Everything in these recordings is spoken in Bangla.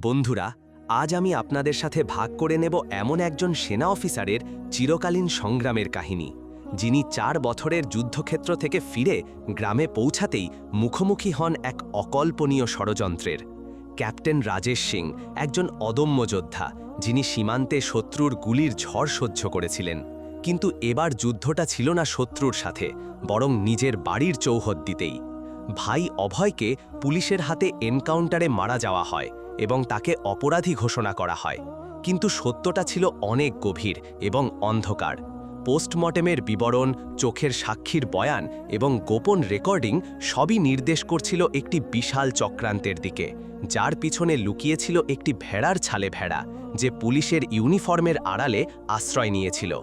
বন্ধুরা, আজ আমি আপনাদের সাথে ভাগ করে নেব এমন একজন সেনা অফিসারের চিরকালীন সংগ্রামের কাহিনী, যিনি চার বছরের যুদ্ধক্ষেত্র থেকে ফিরে গ্রামে পৌঁছাতেই মুখোমুখি হন এক অকল্পনীয় ষড়যন্ত্রের। ক্যাপ্টেন রাজেশ সিং, একজন অদম্য যোদ্ধা, যিনি সীমান্তে শত্রুর গুলির ঝড় সহ্য করেছিলেন। কিন্তু এবার যুদ্ধটা ছিল না শত্রুর সাথে, বরং নিজের বাড়ির চৌহদ্দিতেই। ভাই অভয়কে পুলিশের হাতে এনকাউন্টারে মারা যাওয়া হয় এবং তাকে অপরাধী ঘোষণা করা হয়। কিন্তু সত্যটা ছিল অনেক গভীর এবং অন্ধকার। পোস্টমর্টেমের বিবরণ, চোখের সাক্ষীর বয়ান এবং গোপন রেকর্ডিং সবই নির্দেশ করছিল একটি বিশাল চক্রান্তের দিকে, যার পিছনে লুকিয়েছিল একটি ভেড়ার ছালে ভেড়া, যে পুলিশের ইউনিফর্মের আড়ালে আশ্রয় নিয়েছিল।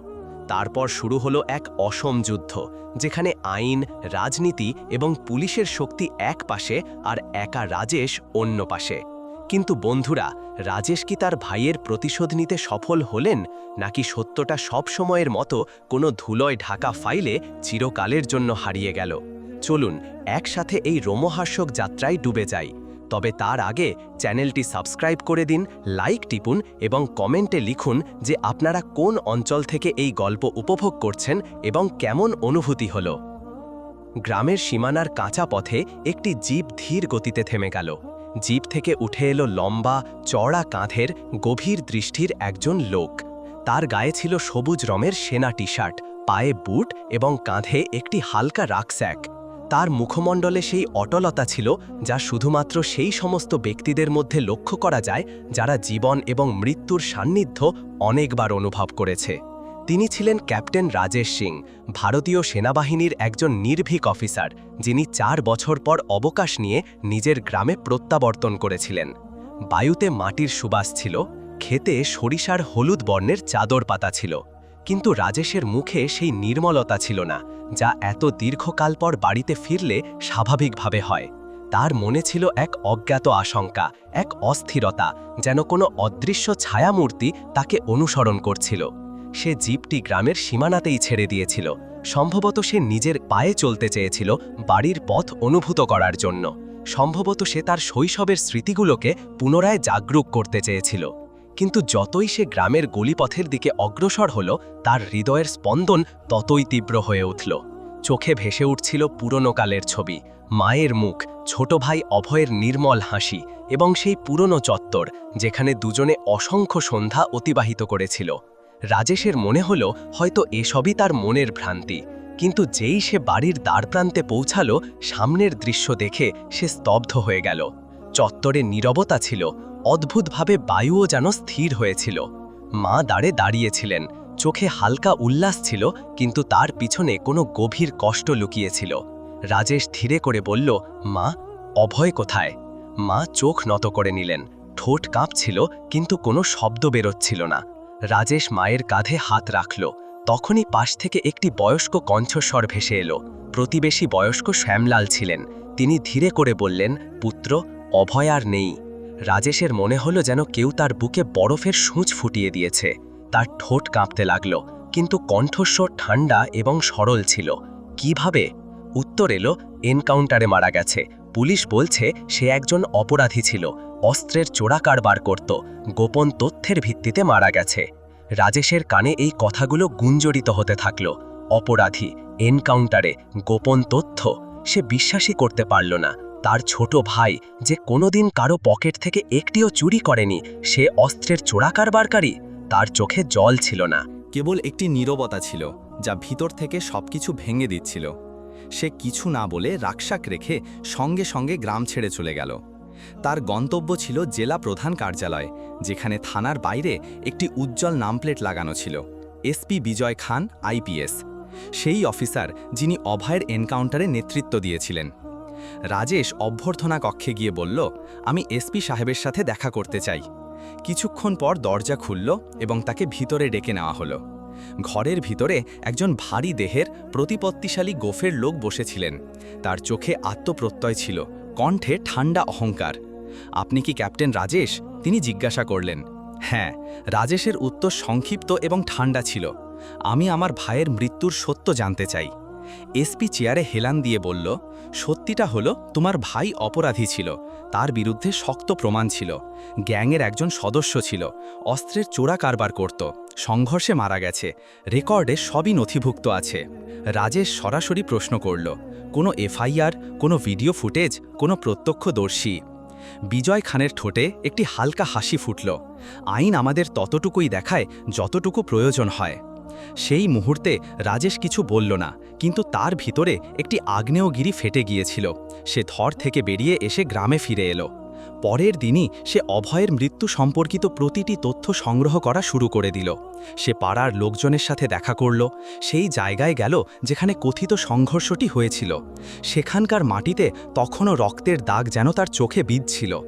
তারপর শুরু হলো এক অসম যুদ্ধ, যেখানে আইন, রাজনীতি এবং পুলিশের শক্তি এক পাশে আর একা রাজেশ অন্য পাশে। কিন্তু বন্ধুরা, রাজেশ কি তার ভাইয়ের প্রতিশোধ নিতে সফল হলেন, নাকি সত্যটা সব সময়ের মতো কোনো ধুলোয় ঢাকা ফাইলে চিরকালের জন্য হারিয়ে গেল? চলুন, একসাথে এই রোমহাস্যক যাত্রায় ডুবে যাই। তবে তার আগে চ্যানেলটি সাবস্ক্রাইব করে দিন, লাইক টিপুন এবং কমেন্টে লিখুন যে আপনারা কোন অঞ্চল থেকে এই গল্প উপভোগ করছেন এবং কেমন অনুভূতি হল। গ্রামের সীমানার কাঁচা পথে একটি জীব ধীর গতিতে থেমে গেল। জিপ থেকে উঠে এলো লম্বা চড়া কাঁধের, গভীর দৃষ্টির একজন লোক। তার গায়ে ছিল সবুজ রঙের সেনা টি শার্ট পায়ে বুট এবং কাঁধে একটি হালকা রাকস্যাক। তার মুখমণ্ডলে সেই অটলতা ছিল যা শুধুমাত্র সেই সমস্ত ব্যক্তিদের মধ্যে লক্ষ্য করা যায় যারা জীবন এবং মৃত্যুর সান্নিধ্য অনেকবার অনুভব করেছে। তিনি ছিলেন ক্যাপ্টেন রাজেশ সিং, ভারতীয় সেনাবাহিনীর একজন নির্ভীক অফিসার, যিনি চার বছর পর অবকাশ নিয়ে নিজের গ্রামে প্রত্যাবর্তন করেছিলেন। বায়ুতে মাটির সুবাস ছিল, খেতে সরিষার হলুদ বর্ণের চাদর পাতা ছিল, কিন্তু রাজেশের মুখে সেই নির্মলতা ছিল না, যা এত দীর্ঘকাল পর বাড়িতে ফিরলে স্বাভাবিকভাবে হয়। তার মনে ছিল এক অজ্ঞাত আশঙ্কা, এক অস্থিরতা, যেন কোনো অদৃশ্য ছায়ামূর্তি তাকে অনুসরণ করছিল। সে জিপটি গ্রামের সীমানাতেই ছেড়ে দিয়েছিল। সম্ভবত সে নিজের পায়ে চলতে চেয়েছিল বাড়ির পথ অনুভূত করার জন্য। সম্ভবত সে তার শৈশবের স্মৃতিগুলোকে পুনরায় জাগরুক করতে চেয়েছিল। কিন্তু যতই সে গ্রামের গলিপথের দিকে অগ্রসর হল, তার হৃদয়ের স্পন্দন ততই তীব্র হয়ে উঠল। চোখে ভেসে উঠছিল পুরনো কালের ছবি, মায়ের মুখ, ছোট ভাই অভয়ের নির্মল হাসি এবং সেই পুরনো চত্বর, যেখানে দুজনে অসংখ্য সন্ধ্যা অতিবাহিত করেছিল। রাজেশের মনে হল হয়তো এসবই তার মনের ভ্রান্তি। কিন্তু যেই সে বাড়ির দ্বারপ্রান্তে পৌঁছালো, সামনের দৃশ্য দেখে সে স্তব্ধ হয়ে গেল। চত্বরে নীরবতা ছিল, অদ্ভুতভাবে বায়ুও যেন স্থির হয়েছিল। মা দাঁড়ে দাঁড়িয়েছিলেন, চোখে হালকা উল্লাস ছিল, কিন্তু তার পিছনে কোনো গভীর কষ্ট লুকিয়েছিল। রাজেশ ধীরে করে বলল, মা, অভয় কোথায়? মা চোখ নত করে নিলেন, ঠোঁট কাঁপছিল, কিন্তু কোনো শব্দ বেরোচ্ছিল না। রাজেশ মায়ের কাঁধে হাত রাখল। তখনই পাশ থেকে একটি বয়স্ক কণ্ঠস্বর ভেসে এলো। প্রতিবেশী বয়স্ক শ্যামলাল ছিলেন। তিনি ধীরে করে বললেন, পুত্র, অভয় আর নেই। রাজেশের মনে হলো যেন কেউ তার বুকে বরফের সূঁচ ফুটিয়ে দিয়েছে। তার ঠোঁট কাঁপতে লাগল। কিন্তু কণ্ঠস্বর ঠান্ডা এবং সরল ছিল। কীভাবে? উত্তর এলো, এনকাউন্টারে মারা গেছে। পুলিশ বলছে, সে একজন অপরাধী ছিল। অস্ত্রের চোরা কারবার করত। গোপন তথ্যের ভিত্তিতে মারা গেছে। রাজেশের কানে এই কথাগুলো গুঞ্জরিত হতে থাকল। অপরাধী, এনকাউন্টারে, গোপন তথ্য, সে বিশ্বাসই করতে পারল না। তার ছোট ভাই, যে কোনোদিন কারও পকেট থেকে একটিও চুরি করেনি, সে অস্ত্রের চোরা কারবারকারী। তার চোখে জল ছিল না। কেবল একটি নীরবতা ছিল, যা ভিতর থেকে সবকিছু ভেঙে দিচ্ছিল। সে কিছু না বলে রাকশাক রেখে সঙ্গে সঙ্গে গ্রাম ছেড়ে চলে গেল। তার গন্তব্য ছিল জেলা প্রধান কার্যালয়, যেখানে থানার বাইরে একটি উজ্জ্বল নামপ্লেট লাগানো ছিল এসপি বিজয় খান আইপিএস সেই অফিসার যিনি অভয়ের এনকাউন্টারে নেতৃত্ব দিয়েছিলেন। রাজেশ অভ্যর্থনা কক্ষে গিয়ে বলল, আমি এসপি সাহেবের সাথে দেখা করতে চাই। কিছুক্ষণ পর দরজা খুলল এবং তাকে ভিতরে ডেকে নেওয়া হলো। ঘরের ভিতরে একজন ভারী দেহের প্রতিপত্তিশালী গোফের লোক বসেছিলেন। তার চোখে আত্মপ্রত্যয় ছিল, কণ্ঠে ঠান্ডা অহংকার। আপনি কি ক্যাপ্টেন রাজেশ? তিনি জিজ্ঞাসা করলেন। হ্যাঁ রাজেশের উত্তর সংক্ষিপ্ত এবং ঠান্ডা ছিল। আমি আমার ভাইয়ের মৃত্যুর সত্য জানতে চাই। এসপি চেয়ারে হেলান দিয়ে বলল, সত্যিটা হলো, তোমার ভাই অপরাধী ছিল। তার বিরুদ্ধে শক্ত প্রমাণ ছিল। গ্যাংয়ের একজন সদস্য ছিল। অস্ত্রের চোরা কারবার করত। সংঘর্ষে মারা গেছে। রেকর্ডে সবই নথিভুক্ত আছে। রাজেশ সরাসরি প্রশ্ন করল, কোনো এফআইআর, কোনো ভিডিও ফুটেজ, কোনো প্রত্যক্ষদর্শী? বিজয় খানের ঠোঁটে একটি হালকা হাসি ফুটল। আইন আমাদের ততটুকুই দেখায় যতটুকু প্রয়োজন হয়। সেই মুহূর্তে রাজেশ কিছু বলল না, কিন্তু তার ভিতরে একটি আগ্নেয়গিরি ফেটে গিয়েছিল। সে থর থেকে বেরিয়ে এসে গ্রামে ফিরে এলো। পরের দিনই সে অভয়ের মৃত্যু সম্পর্কিত প্রতিটি তথ্য সংগ্রহ করা শুরু করে দিল। সে পাড়ার লোকজনের সাথে দেখা করল। সেই জায়গায় গেল যেখানে কথিত সংঘর্ষটি হয়েছিল। সেখানকার মাটিতে তখনও রক্তের দাগ যেন তার চোখে বিঁধছিল।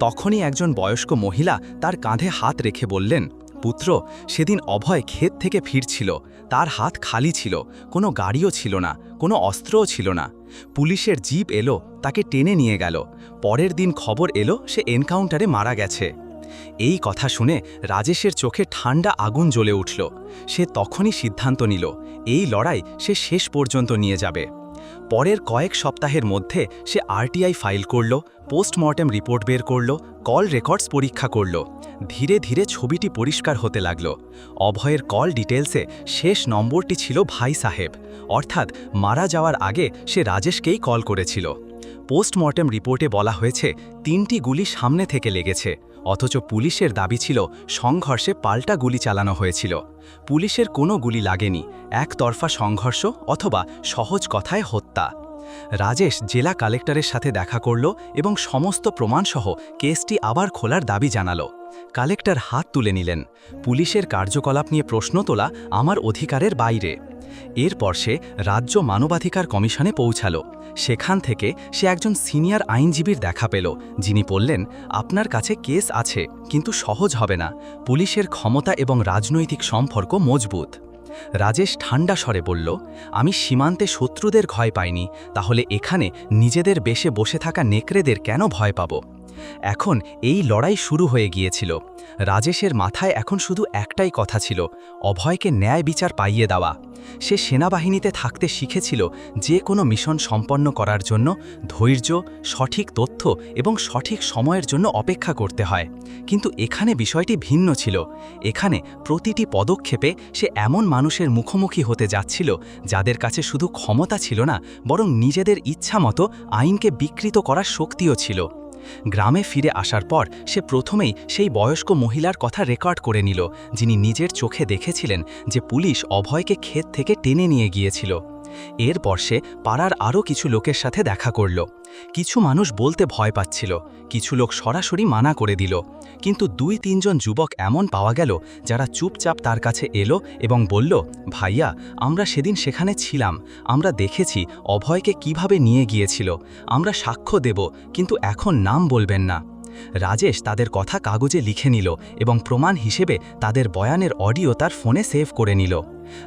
তখনই একজন বয়স্ক মহিলা তার কাঁধে হাত রেখে বললেন, পুত্র, সেদিন অভয় ক্ষেত থেকে ফিরছিল। তার হাত খালি ছিল। কোনো গাড়িও ছিল না। কোনো অস্ত্রও ছিল না। পুলিশের জিপ এলো। তাকে টেনে নিয়ে গেল। পরের দিন খবর এলো সে এনকাউন্টারে মারা গেছে। এই কথা শুনে রাজেশের চোখে ঠান্ডা আগুন জ্বলে উঠল। সে তখনই সিদ্ধান্ত নিল, এই লড়াই সে শেষ পর্যন্ত নিয়ে যাবে। পরের কয়েক সপ্তাহের মধ্যে সে আরটিআই ফাইল করল, পোস্টমর্টেম রিপোর্ট বের করল, কল রেকর্ডস পরীক্ষা করল। ধীরে ধীরে ছবিটি পরিষ্কার হতে লাগল। অভয়ের কল ডিটেলসে শেষ নম্বরটি ছিল ভাই সাহেব। অর্থাৎ মারা যাওয়ার আগে সে রাজেশকেই কল করেছিল। পোস্টমর্টেম রিপোর্টে বলা হয়েছে, তিনটি গুলি সামনে থেকে লেগেছে, অথচ পুলিশের দাবি ছিল সংঘর্ষে পাল্টা গুলি চালানো হয়েছিল। পুলিশের কোনো গুলি লাগেনি, একতরফা সংঘর্ষ অথবা সহজ কথায় হত্যা। রাজেশ জেলা কালেক্টরের সাথে দেখা করল এবং সমস্ত প্রমাণসহ কেসটি আবার খোলার দাবি জানালো। কালেক্টর হাত তুলে নিলেন, পুলিশের কার্যকলাপ নিয়ে প্রশ্ন তোলা আমার অধিকারের বাইরে। এরপর সে রাজ্য মানবাধিকার কমিশনে পৌঁছালো। সেখান থেকে সে একজন সিনিয়র আইনজীবীর দেখা পেল, যিনি বললেন, আপনার কাছে কেস আছে, কিন্তু সহজ হবে না। পুলিশের ক্ষমতা এবং রাজনৈতিক সম্পর্ক মজবুত। রাজেশ ঠান্ডা স্বরে বলল, আমি সীমান্তে শত্রুদের ভয় পাইনি, তাহলে এখানে নিজেদের বেশে বসে থাকা নেকড়েদের কেন ভয় পাব? এখন এই লড়াই শুরু হয়ে গিয়েছিল। রাজেশের মাথায় এখন শুধু একটাই কথা ছিল, অভয়কে ন্যায় বিচার পাইয়ে দেওয়া। সে সেনাবাহিনীতে থাকতে শিখেছিল যে কোনো মিশন সম্পন্ন করার জন্য ধৈর্য, সঠিক তথ্য এবং সঠিক সময়ের জন্য অপেক্ষা করতে হয়। কিন্তু এখানে বিষয়টি ভিন্ন ছিল। এখানে প্রতিটি পদক্ষেপে সে এমন মানুষের মুখোমুখি হতে যাচ্ছিল যাদের কাছে শুধু ক্ষমতা ছিল না, বরং নিজেদের ইচ্ছামতো আইনকে বিকৃত করার শক্তিও ছিল। গ্রামে ফিরে আসার পর সে প্রথমেই সেই বয়স্ক মহিলার কথা রেকর্ড করে নিল, যিনি নিজের চোখে দেখেছিলেন যে পুলিশ অভয়কে ক্ষেত থেকে টেনে নিয়ে গিয়েছিল। এরপর সে পাড়ার আরও কিছু লোকের সাথে দেখা করল। কিছু মানুষ বলতে ভয় পাচ্ছিল। কিছু লোক সরাসরি মানা করে দিল। কিন্তু দুই, তিনজন যুবক এমন পাওয়া গেল যারা চুপচাপ তার কাছে এলো এবং বলল, ভাইয়া, আমরা সেদিন সেখানে ছিলাম। আমরা দেখেছি অভয়কে কীভাবে নিয়ে গিয়েছিল। আমরা সাক্ষ্য দেব, কিন্তু এখন নাম বলবেন না। রাজেশ তাদের কথা কাগজে লিখে নিল এবং প্রমাণ হিসেবে তাদের বয়ানের অডিও তার ফোনে সেভ করে নিল।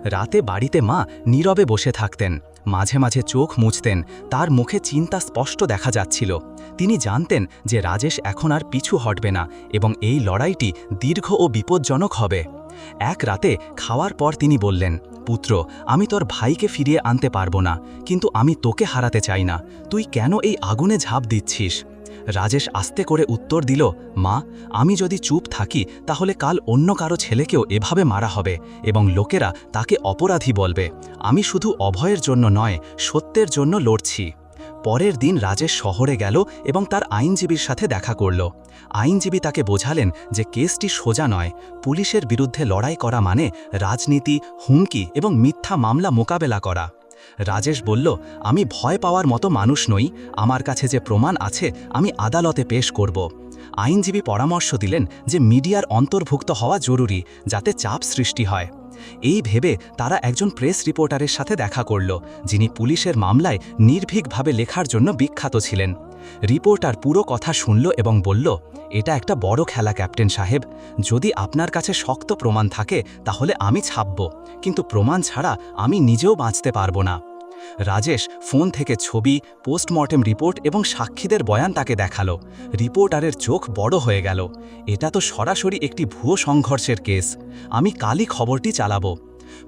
রাতে বাড়িতে মা নীরবে বসে থাকতেন। মাঝে মাঝে চোখ মুছতেন। তার মুখে চিন্তা স্পষ্ট দেখা যাচ্ছিল। তিনি জানতেন যে রাজেশ এখন আর পিছু হটবে না এবং এই লড়াইটি দীর্ঘ ও বিপজ্জনক হবে। এক রাতে খাওয়ার পর তিনি বললেন, পুত্র, আমি তোর ভাইকে ফিরিয়ে আনতে পারব না, কিন্তু আমি তোকে হারাতে চাই না। তুই কেন এই আগুনে ঝাঁপ দিচ্ছিস? রাজেশ আস্তে করে উত্তর দিল, মা, আমি যদি চুপ থাকি, তাহলে কাল অন্য কারও ছেলেকেও এভাবে মারা হবে এবং লোকেরা তাকে অপরাধী বলবে। আমি শুধু অভয়ের জন্য নয়, সত্যের জন্য লড়ছি। পরের দিন রাজেশ শহরে গেল এবং তার আইনজীবীর সাথে দেখা করল। আইনজীবী তাকে বোঝালেন যে কেসটি সোজা নয়। পুলিশের বিরুদ্ধে লড়াই করা মানে রাজনীতি, হুমকি এবং মিথ্যা মামলা মোকাবেলা করা। রাজেশ বলল, আমি ভয় পাওয়ার মতো মানুষ নই। আমার কাছে যে প্রমাণ আছে, আমি আদালতে পেশ করব। আইনজীবী পরামর্শ দিলেন যে মিডিয়ার অন্তর্ভুক্ত হওয়া জরুরি, যাতে চাপ সৃষ্টি হয়। এই ভেবে তারা একজন প্রেস রিপোর্টারের সাথে দেখা করল, যিনি পুলিশের মামলায় নির্ভীকভাবে লেখার জন্য বিখ্যাত ছিলেন। রিপোর্টার পুরো কথা শুনল এবং বলল এটা একটা বড় খেলা, ক্যাপ্টেন সাহেব। যদি আপনার কাছে শক্ত প্রমাণ থাকে, তাহলে আমি ছাপব। কিন্তু প্রমাণ ছাড়া আমি নিজেও বাঁচতে পারব না। রাজেশ ফোন থেকে ছবি, পোস্টমর্টেম রিপোর্ট এবং সাক্ষীদের বয়ান তাকে দেখাল। রিপোর্টারের চোখ বড় হয়ে গেল। এটা তো সরাসরি একটি ভুয়ো সংঘর্ষের কেস। আমি কালই খবরটি চালাবো।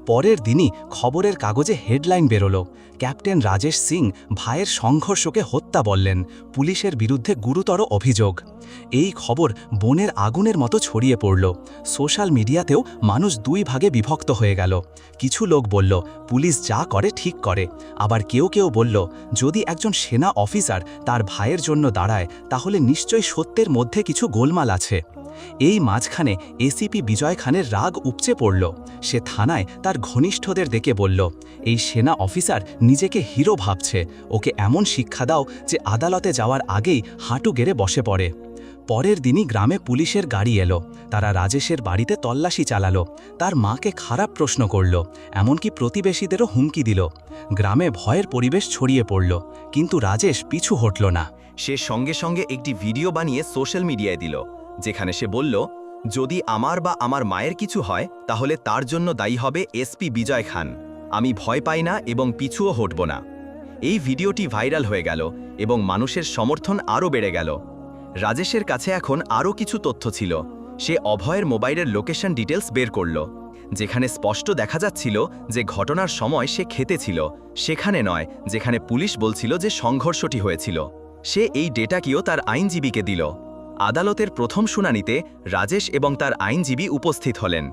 পরের দিনই খবরের কাগজে হেডলাইন বেরোলো। ক্যাপ্টেন রাজেশ সিং ভাইয়ের সংঘর্ষকে হত্যা বললেন, পুলিশের বিরুদ্ধে গুরুতর অভিযোগ। এই খবর বনের আগুনের মতো ছড়িয়ে পড়ল। সোশ্যাল মিডিয়াতেও মানুষ দুই ভাগে বিভক্ত হয়ে গেল। কিছু লোক বলল, পুলিশ যা করে ঠিক করে। আবার কেউ কেউ বলল, যদি একজন সেনা অফিসার তার ভাইয়ের জন্য দাঁড়ায়, তাহলে নিশ্চয়ই সত্যের মধ্যে কিছু গোলমাল আছে। এই মাঝখানে এসিপি বিজয় খানের রাগ উপচে পড়ল। সে থানায় তার ঘনিষ্ঠদের ডেকে বলল, এই সেনা অফিসার নিজেকে হিরো ভাবছে। ওকে এমন শিক্ষা দাও যে আদালতে যাওয়ার আগেই হাঁটু গেড়ে বসে পড়ে। পরের দিনই গ্রামে পুলিশের গাড়ি এলো। তারা রাজেশের বাড়িতে তল্লাশি চালালো। তার মাকে খারাপ প্রশ্ন করল, এমনকি প্রতিবেশীদেরও হুমকি দিল। গ্রামে ভয়ের পরিবেশ ছড়িয়ে পড়ল, কিন্তু রাজেশ পিছু হটল না। সে সঙ্গে সঙ্গে একটি ভিডিও বানিয়ে সোশ্যাল মিডিয়ায় দিল। যেখানে সে বলল, যদি আমার বা আমার মায়ের কিছু হয়, তাহলে তার জন্য দায়ী হবে এসপি বিজয় খান। আমি ভয় পাই না এবং পিছুও হটব না। এই ভিডিওটি ভাইরাল হয়ে গেল এবং মানুষের সমর্থন আরও বেড়ে গেল। রাজেশের কাছে এখন আরও কিছু তথ্য ছিল। সে অভয়ের মোবাইলের লোকেশন ডিটেলস বের করল, যেখানে স্পষ্ট দেখা যাচ্ছিল যে ঘটনার সময় সে খেতে ছিল। সেখানে নয়, যেখানে পুলিশ বলছিল যে সংঘর্ষটি হয়েছিল। সে এই ডেটাকেও তার আইনজীবীকে দিল। আদালতের প্রথম শুনানিতে রাজেশ এবং তার আইনজীবী উপস্থিত হলেন।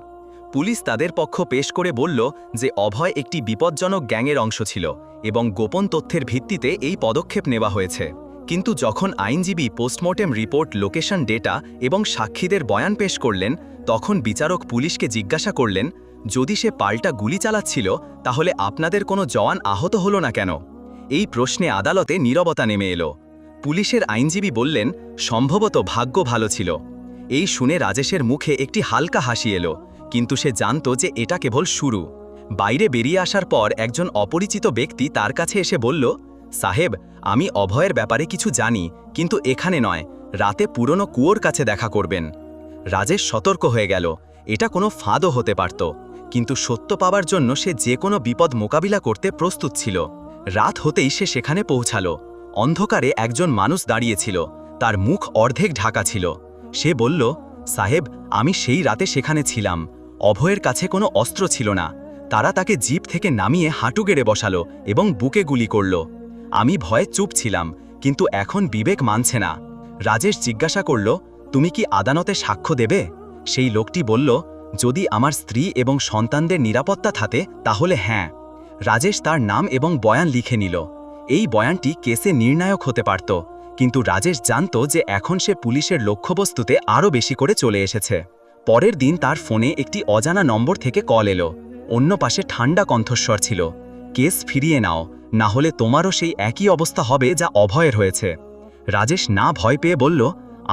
পুলিশ তাদের পক্ষ পেশ করে বলল যে অভয় একটি বিপজ্জনক গ্যাংয়ের অংশ ছিল এবং গোপন তথ্যের ভিত্তিতে এই পদক্ষেপ নেওয়া হয়েছে। কিন্তু যখন আইনজীবী পোস্টমর্টেম রিপোর্ট, লোকেশন ডেটা এবং সাক্ষীদের বয়ান পেশ করলেন, তখন বিচারক পুলিশকে জিজ্ঞাসা করলেন, যদি সে পাল্টা গুলি চালাচ্ছিল, তাহলে আপনাদের কোনো জওয়ান আহত হলো না কেন? এই প্রশ্নে আদালতে নীরবতা নেমে এলো। পুলিশের আইনজীবী বললেন, সম্ভবত ভাগ্য ভালো ছিল। এই শুনে রাজেশের মুখে একটি হালকা হাসি এলো, কিন্তু সে জানত যে এটা কেবল শুরু। বাইরে বেরিয়ে আসার পর একজন অপরিচিত ব্যক্তি তার কাছে এসে বলল, সাহেব, আমি অভয়ের ব্যাপারে কিছু জানি, কিন্তু এখানে নয়, রাতে পুরনো কুয়োর কাছে দেখা করবেন। রাজেশ সতর্ক হয়ে গেল, এটা কোনো ফাঁদও হতে পারত, কিন্তু সত্য পাওয়ার জন্য সে যে কোনো বিপদ মোকাবিলা করতে প্রস্তুত ছিল। রাত হতেই সে সেখানে পৌঁছালো। অন্ধকারে একজন মানুষ দাঁড়িয়েছিল। তার মুখ অর্ধেক ঢাকা ছিল। সে বলল, সাহেব, আমি সেই রাতে সেখানে ছিলাম। অভয়ের কাছে কোনো অস্ত্র ছিল না। তারা তাকে জিপ থেকে নামিয়ে হাঁটু গেড়ে বসালো এবং বুকে গুলি করল। আমি ভয়ে চুপ ছিলাম, কিন্তু এখন বিবেক মানছে না। রাজেশ জিজ্ঞাসা করল, তুমি কি আদালতে সাক্ষ্য দেবে? সেই লোকটি বলল, যদি আমার স্ত্রী এবং সন্তানদের নিরাপত্তা থাকে, তাহলে হ্যাঁ। রাজেশ তার নাম এবং বয়ান লিখে নিল। এই বয়ানটি কেসে নির্ণায়ক হতে পারত, কিন্তু রাজেশ জানত যে এখন সে পুলিশের লক্ষ্যবস্তুতে আরও বেশি করে চলে এসেছে। পরের দিন তার ফোনে একটি অজানা নম্বর থেকে কল এলো। অন্য পাশে ঠান্ডা কণ্ঠস্বর ছিল, কেস ফিরিয়ে নাও, না হলে তোমারও সেই একই অবস্থা হবে যা অভয়ের হয়েছে। রাজেশ না ভয় পেয়ে বলল,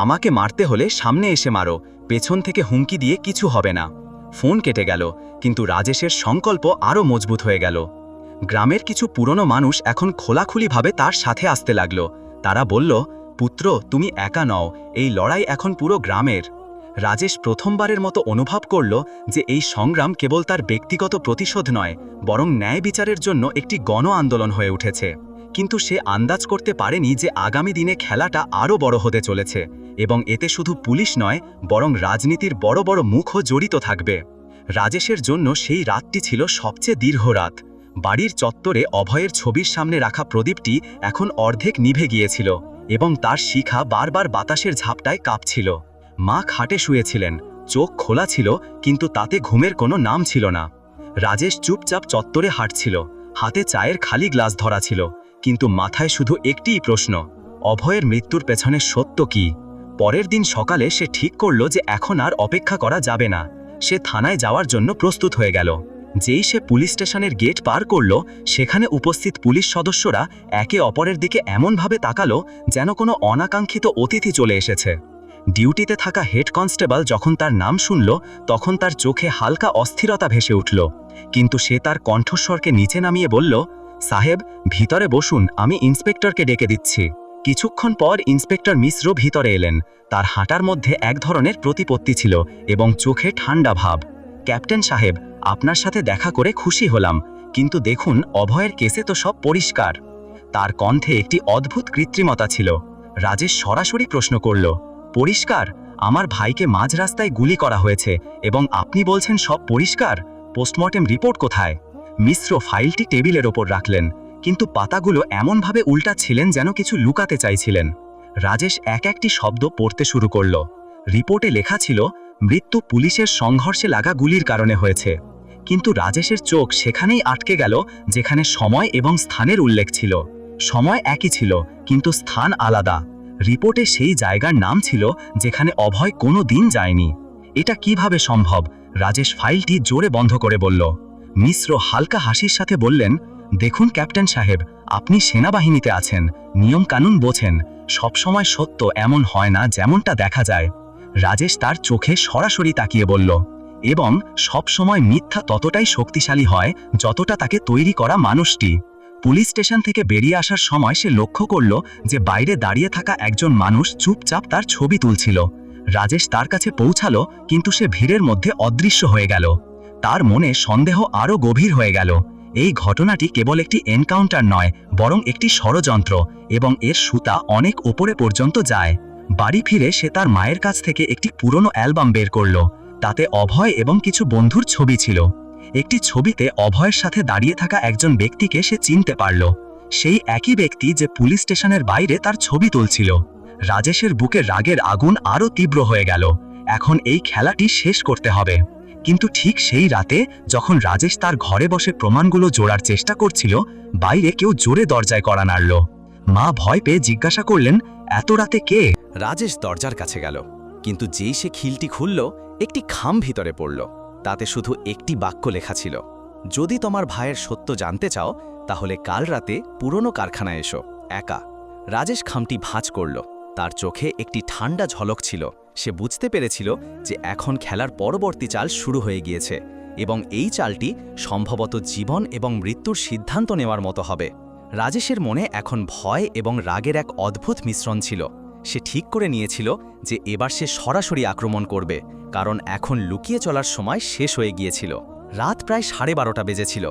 আমাকে মারতে হলে সামনে এসে মারো, পেছন থেকে হুমকি দিয়ে কিছু হবে না। ফোন কেটে গেল, কিন্তু রাজেশের সংকল্প আরও মজবুত হয়ে গেল। গ্রামের কিছু পুরনো মানুষ এখন খোলাখুলিভাবে তার সাথে আসতে লাগল। তারা বলল, পুত্র, তুমি একা নও, এই লড়াই এখন পুরো গ্রামের। রাজেশ প্রথমবারের মতো অনুভব করল যে এই সংগ্রাম কেবল তার ব্যক্তিগত প্রতিশোধ নয়, বরং ন্যায় বিচারের জন্য একটি গণ আন্দোলন হয়ে উঠেছে। কিন্তু সে আন্দাজ করতে পারেনি যে আগামী দিনে খেলাটা আরও বড় হতে চলেছে, এবং এতে শুধু পুলিশ নয়, বরং রাজনীতির বড় বড় মুখও জড়িত থাকবে। রাজেশের জন্য সেই রাতটি ছিল সবচেয়ে দীর্ঘ রাত। বাড়ির চত্বরে অভয়ের ছবির সামনে রাখা প্রদীপটি এখন অর্ধেক নিভে গিয়েছিল এবং তার শিখা বারবার বাতাসের ঝাপটায় কাঁপছিল। মা খাটে শুয়েছিলেন, চোখ খোলা ছিল, কিন্তু তাতে ঘুমের কোনো নাম ছিল না। রাজেশ চুপচাপ চত্বরে হাঁটছিল, হাতে চায়ের খালি গ্লাস ধরা ছিল, কিন্তু মাথায় শুধু একটিই প্রশ্ন, অভয়ের মৃত্যুর পেছনে সত্য কি? পরের দিন সকালে সে ঠিক করল যে এখন আর অপেক্ষা করা যাবে না, সে থানায় যাওয়ার জন্য প্রস্তুত হয়ে গেল। যেই সে পুলিশ স্টেশনের গেট পার করল, সেখানে উপস্থিত পুলিশ সদস্যরা একে অপরের দিকে এমনভাবে তাকালো যেন কোনো অনাকাঙ্ক্ষিত অতিথি চলে এসেছে। ডিউটিতে থাকা হেড কনস্টেবল যখন তার নাম শুনল, তখন তার চোখে হালকা অস্থিরতা ভেসে উঠল। কিন্তু সে তার কণ্ঠস্বরকে নিচে নামিয়ে বলল, সাহেব, ভিতরে বসুন, আমি ইন্সপেক্টরকে ডেকে দিচ্ছি। কিছুক্ষণ পর ইন্সপেক্টর মিশ্র ভিতরে এলেন। তার হাঁটার মধ্যে এক ধরনের প্রতিপত্তি ছিল এবং চোখে ঠান্ডা ভাব। ক্যাপ্টেন সাহেব, আপনার সাথে দেখা করে খুশি হলাম। কিন্তু দেখুন, অভয়ের কেসে তো সব পরিষ্কার। তার কণ্ঠে একটি অদ্ভুত কৃত্রিমতা ছিল। রাজেশ সরাসরি প্রশ্ন করল, পরিষ্কার? আমার ভাইকে মাঝ রাস্তায় গুলি করা হয়েছে এবং আপনি বলছেন সব পরিষ্কার? পোস্টমর্টেম রিপোর্ট কোথায়? মিশ্র ফাইলটি টেবিলের ওপর রাখলেন, কিন্তু পাতাগুলো এমনভাবে উল্টাচ্ছিলেন যেন কিছু লুকাতে চাইছিলেন। রাজেশ এক একটি শব্দ পড়তে শুরু করল। রিপোর্টে লেখা ছিল মৃত্যু পুলিশের সংঘর্ষে লাগা গুলির কারণে হয়েছে। কিন্তু রাজেশের চোখ সেখানেই আটকে গেল, যেখানে সময় এবং স্থানের উল্লেখ ছিল। সময় একই ছিল, কিন্তু স্থান আলাদা। রিপোর্টে সেই জায়গার নাম ছিল, যেখানে অভয় কোনো দিন যায়নি। এটা কীভাবে সম্ভব? রাজেশ ফাইলটি জোরে বন্ধ করে বলল। মিশ্র হালকা হাসির সাথে বললেন, দেখুন ক্যাপ্টেন সাহেব, আপনি সেনাবাহিনীতে আছেন, নিয়মকানুন বোঝেন। সবসময় সত্য এমন হয় না যেমনটা দেখা যায়। রাজেশ তার চোখে সরাসরি তাকিয়ে বলল, এবং সবসময় মিথ্যা ততটাই শক্তিশালী হয় যতটা তাকে তৈরি করা মানুষটি। পুলিশ স্টেশন থেকে বেরিয়ে আসার সময় সে লক্ষ্য করল যে বাইরে দাঁড়িয়ে থাকা একজন মানুষ চুপচাপ তার ছবি তুলছিল। রাজেশ তার কাছে পৌঁছালো, কিন্তু সে ভিড়ের মধ্যে অদৃশ্য হয়ে গেল। তার মনে সন্দেহ আরও গভীর হয়ে গেল। এই ঘটনাটি কেবল একটি এনকাউন্টার নয়, বরং একটি ষড়যন্ত্র, এবং এর সুতা অনেক ওপরে পর্যন্ত যায়। বাড়ি ফিরে সে তার মায়ের কাছ থেকে একটি পুরনো অ্যালবাম বের করল। তাতে অভয় এবং কিছু বন্ধুর ছবি ছিল। একটি ছবিতে অভয়ের সাথে দাঁড়িয়ে থাকা একজন ব্যক্তিকে সে চিনতে পারল। সেই একই ব্যক্তি যে পুলিশ স্টেশনের বাইরে তার ছবি তুলছিল। রাজেশের বুকে রাগের আগুন আরও তীব্র হয়ে গেল। এখন এই খেলাটি শেষ করতে হবে। কিন্তু ঠিক সেই রাতে, যখন রাজেশ তার ঘরে বসে প্রমাণগুলো জোড়ার চেষ্টা করছিল, বাইরে কেউ জোরে দরজায় করা নাড়ল। মা ভয় পেয়ে জিজ্ঞাসা করলেন এত রাতে কে? রাজেশ দরজার কাছে গেল, কিন্তু যেই সে খিলটি খুলল, একটি খাম ভিতরে পড়ল। তাতে শুধু একটি বাক্য লেখা ছিল, যদি তোমার ভাইয়ের সত্য জানতে চাও, তাহলে কাল রাতে পুরনো কারখানায় এসো, একা। রাজেশ খামটি ভাঁজ করল। তার চোখে একটি ঠান্ডা ঝলক ছিল। সে বুঝতে পেরেছিল যে এখন খেলার পরবর্তী চাল শুরু হয়ে গিয়েছে, এবং এই চালটি সম্ভবত জীবন এবং মৃত্যুর সিদ্ধান্ত নেওয়ার মতো হবে। রাজেশের মনে এখন ভয় এবং রাগের এক অদ্ভুত মিশ্রণ ছিল। সে ঠিক করে নিয়েছিল যে এবার সে সরাসরি আক্রমণ করবে, কারণ এখন লুকিয়ে চলার সময় শেষ হয়ে গিয়েছিল। রাত প্রায় সাড়ে বারোটা বেজেছিল।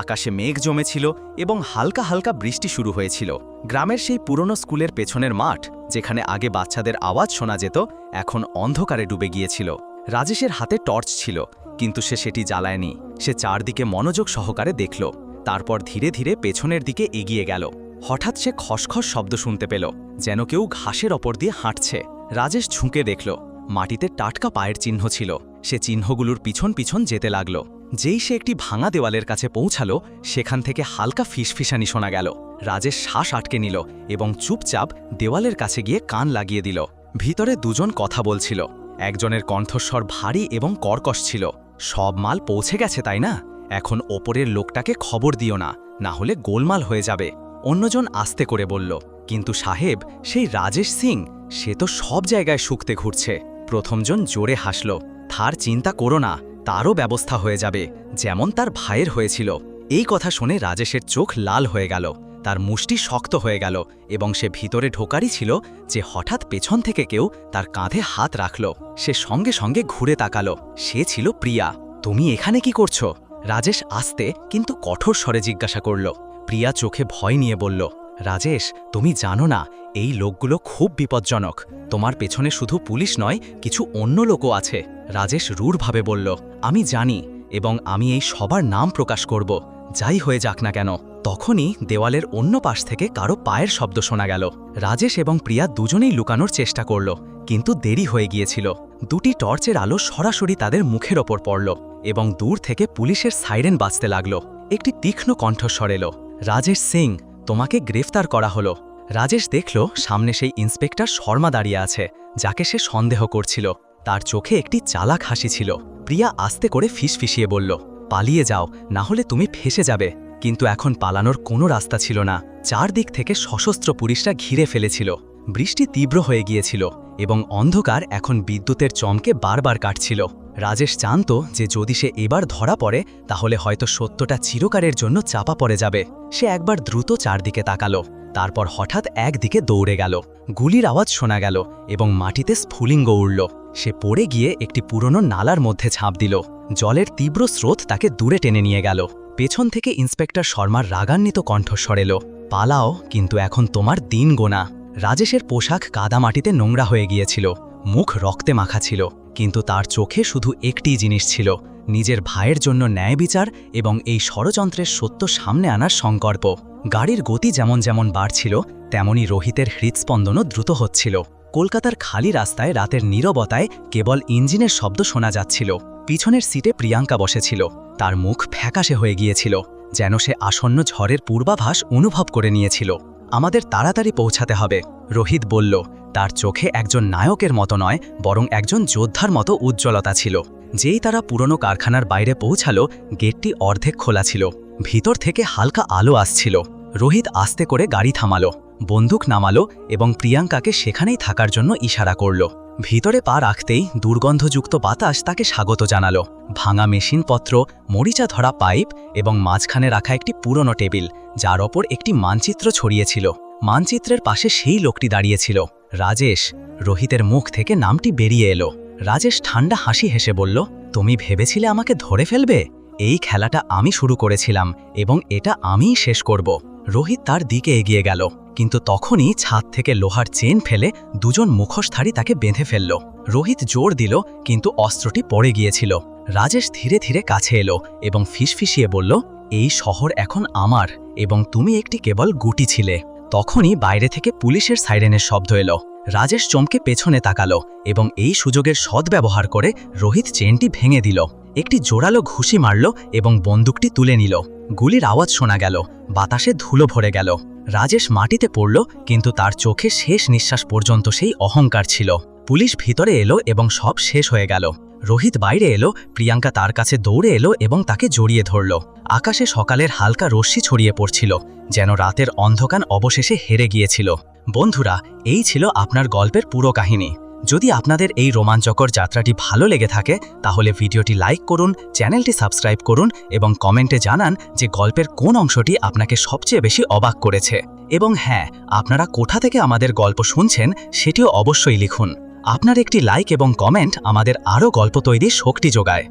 আকাশে মেঘ জমেছিল এবং হালকা হালকা বৃষ্টি শুরু হয়েছিল। গ্রামের সেই পুরনো স্কুলের পেছনের মাঠ, যেখানে আগে বাচ্চাদের আওয়াজ শোনা যেত, এখন অন্ধকারে ডুবে গিয়েছিল। রাজেশের হাতে টর্চ ছিল, কিন্তু সে সেটি জ্বালায়নি। সে চারদিকে মনোযোগ সহকারে দেখল। তারপর ধীরে ধীরে পেছনের দিকে এগিয়ে গেল। হঠাৎ সে খসখস শব্দ শুনতে পেল, যেন কেউ ঘাসের ওপর দিয়ে হাঁটছে। রাজেশ ঝুঁকে দেখল, মাটিতে টাটকা পায়ের চিহ্ন ছিল। সে চিহ্নগুলোর পিছন পিছন যেতে লাগল। যেই সে একটি ভাঙা দেওয়ালের কাছে পৌঁছালো, সেখান থেকে হালকা ফিসফিসানি শোনা গেল। রাজেশ শ্বাস আটকে নিল এবং চুপচাপ দেওয়ালের কাছে গিয়ে কান লাগিয়ে দিল। ভিতরে দুজন কথা বলছিল। একজনের কণ্ঠস্বর ভারী এবং কর্কশ ছিল। সব মাল পৌঁছে গেছে, তাই না? এখন ওপরের লোকটাকে খবর দিও না না হলে গোলমাল হয়ে যাবে। অন্যজন আস্তে করে বলল, কিন্তু সাহেব, সেই রাজেশ সিং, সে তো সব জায়গায় শুকতে ঘুরছে। প্রথমজন জোরে হাসল তার চিন্তা করো না, তারও ব্যবস্থা হয়ে যাবে, যেমন তার ভাইয়ের হয়েছিল। এই কথা শুনে রাজেশের চোখ লাল হয়ে গেল, তার মুষ্টি শক্ত হয়ে গেল এবং সে ভিতরে ঢোকারই ছিল যে হঠাৎ পেছন থেকে কেউ তার কাঁধে হাত রাখল। সে সঙ্গে সঙ্গে ঘুরে তাকালো, সে ছিল প্রিয়া। তুমি এখানে কি করছ? রাজেশ আসতে কিন্তু কঠোর স্বরে জিজ্ঞাসা করল। প্রিয়া চোখে ভয় নিয়ে বলল, রাজেশ, তুমি জানো না, এই লোকগুলো খুব বিপজ্জনক। তোমার পেছনে শুধু পুলিশ নয়, কিছু অন্য লোকও আছে। রাজেশ রূঢ়ভাবে বলল, আমি জানি এবং আমি এই সবার নাম প্রকাশ করব। যাই হয়ে যাক না কেন। তখনই দেওয়ালের অন্য পাশ থেকে কারও পায়ের শব্দ শোনা গেল। রাজেশ এবং প্রিয়া দুজনেই লুকানোর চেষ্টা করল, কিন্তু দেরি হয়ে গিয়েছিল। দুটি টর্চের আলো সরাসরি তাদের মুখের ওপর পড়ল। এবং দূর থেকে পুলিশের সাইরেন বাজতে লাগল। একটি তীক্ষ্ণ কণ্ঠস্বর এলো। রাজেশ সিং, তোমাকে গ্রেফতার করা হলো। রাজেশ দেখল, সামনে সেই ইন্সপেক্টর শর্মা দাঁড়িয়ে আছে, যাকে সে সন্দেহ করছিল। তার চোখে একটি চালাক হাসি ছিল। প্রিয়া আস্তে করে ফিসফিসিয়ে বলল, পালিয়ে যাও, না হলে তুমি ফেসে যাবে। কিন্তু এখন পালানোর কোনো রাস্তা ছিল না। চারদিক থেকে সশস্ত্র পুলিশরা ঘিরে ফেলেছিল। বৃষ্টি তীব্র হয়ে গিয়েছিল এবং অন্ধকার এখন বিদ্যুতের চমকে বারবার কাটছিল। রাজেশ জানত যে যদি সে এবার ধরা পড়ে, তাহলে হয়তো সত্যটা চিরকারের জন্য চাপা পড়ে যাবে। সে একবার দ্রুত চারদিকে তাকালো, তারপর হঠাৎ একদিকে দৌড়ে গেল। গুলির আওয়াজ শোনা গেল এবং মাটিতে স্ফুলিঙ্গ উড়ল। সে পড়ে গিয়ে একটি পুরনো নালার মধ্যে ঝাঁপ দিল। জলের তীব্র স্রোত তাকে দূরে টেনে নিয়ে গেল। পেছন থেকে ইন্সপেক্টর শর্মার রাগান্বিত কণ্ঠস্বর এলো, পালাও, কিন্তু এখন তোমার দিন গোনা। রাজেশের পোশাক কাদা মাটিতে নোংরা হয়ে গিয়েছিল। মুখ রক্তে মাখা ছিল। কিন্তু তার চোখে শুধু একটি জিনিস ছিল, নিজের ভাইয়ের জন্য ন্যায় বিচার এবং এই ষড়যন্ত্রের সত্য সামনে আনার সংকল্প। গাড়ির গতি যেমন যেমন বাড়ছিল, তেমনি রোহিতের হৃৎস্পন্দনও দ্রুত হচ্ছিল। কলকাতার খালি রাস্তায় রাতের নীরবতায় কেবল ইঞ্জিনের শব্দ শোনা যাচ্ছিল। পিছনের সিটে প্রিয়াঙ্কা বসেছিল। তার মুখ ফ্যাকাশে হয়ে গিয়েছিল, যেন সে আসন্ন ঝড়ের পূর্বাভাস অনুভব করে নিয়েছিল। আমাদের তাড়াতাড়ি পৌঁছাতে হবে, রোহিত বলল। তার চোখে একজন নায়কের মতো নয়, বরং একজন যোদ্ধার মতো উজ্জ্বলতা ছিল। যেই তারা পুরনো কারখানার বাইরে পৌঁছালো, গেটটি অর্ধেক খোলা ছিল। ভিতর থেকে হালকা আলো আসছিল। রোহিত আস্তে করে গাড়ি থামালো, বন্দুক নামালো এবং প্রিয়াঙ্কাকে সেখানেই থাকার জন্য ইশারা করল। ভিতরে পা রাখতেই দুর্গন্ধযুক্ত বাতাস তাকে স্বাগত জানালো। ভাঙা মেশিনপত্র, মরিচা ধরা পাইপ এবং মাঝখানে রাখা একটি পুরনো টেবিল, যার ওপর একটি মানচিত্র ছড়িয়েছিল। মানচিত্রের পাশে সেই লোকটি দাঁড়িয়েছিল রাজেশ রোহিতের মুখ থেকে নামটি বেরিয়ে এলো। রাজেশ ঠান্ডা হাসি হেসে বলল, তুমি ভেবেছিলে আমাকে ধরে ফেলবে? এই খেলাটা আমি শুরু করেছিলাম এবং এটা আমিই শেষ করব। রোহিত তার দিকে এগিয়ে গেল, কিন্তু তখনই ছাদ থেকে লোহার চেন ফেলে দুজন মুখোশধারী তাকে বেঁধে ফেলল। রোহিত জোর দিল, কিন্তু অস্ত্রটি পড়ে গিয়েছিল। রাজেশ ধীরে ধীরে কাছে এলো এবং ফিসফিসিয়ে বলল, এই শহর এখন আমার এবং তুমি একটি কেবল গুটি ছিলে। তখনই বাইরে থেকে পুলিশের সাইরেনের শব্দ এলো। রাজেশ চমকে পেছনে তাকালো এবং এই সুযোগের সদ্ব্যবহার করে রোহিত চেনটি ভেঙে দিল। একটি জোরালো ঘুষি মারল এবং বন্দুকটি তুলে নিল। গুলির আওয়াজ শোনা গেল, বাতাসে ধুলো ভরে গেল। রাজেশ মাটিতে পড়ল, কিন্তু তার চোখে শেষ নিঃশ্বাস পর্যন্ত সেই অহংকার ছিল। পুলিশ ভিতরে এলো এবং সব শেষ হয়ে গেল। রোহিত বাইরে এলো, প্রিয়াঙ্কা তার কাছে দৌড়ে এলো এবং তাকে জড়িয়ে ধরল। আকাশে সকালের হালকা রশ্মি ছড়িয়ে পড়ছিল, যেন রাতের অন্ধকার অবশেষে হেরে গিয়েছিল। বন্ধুরা, এই ছিল আপনার গল্পের পুরো কাহিনী। যদি আপনাদের এই রোমাঞ্চকর যাত্রাটি ভালো লেগে থাকে, তাহলে ভিডিওটি লাইক করুন, চ্যানেলটি সাবস্ক্রাইব করুন এবং কমেন্টে জানান যে গল্পের কোন অংশটি আপনাকে সবচেয়ে বেশি অবাক করেছে। এবং হ্যাঁ আপনারা কোথা থেকে আমাদের গল্প শুনছেন, সেটিও অবশ্যই লিখুন। আপনার একটি লাইক এবং কমেন্ট আমাদের আরও গল্প তৈরির শক্তি যোগায়।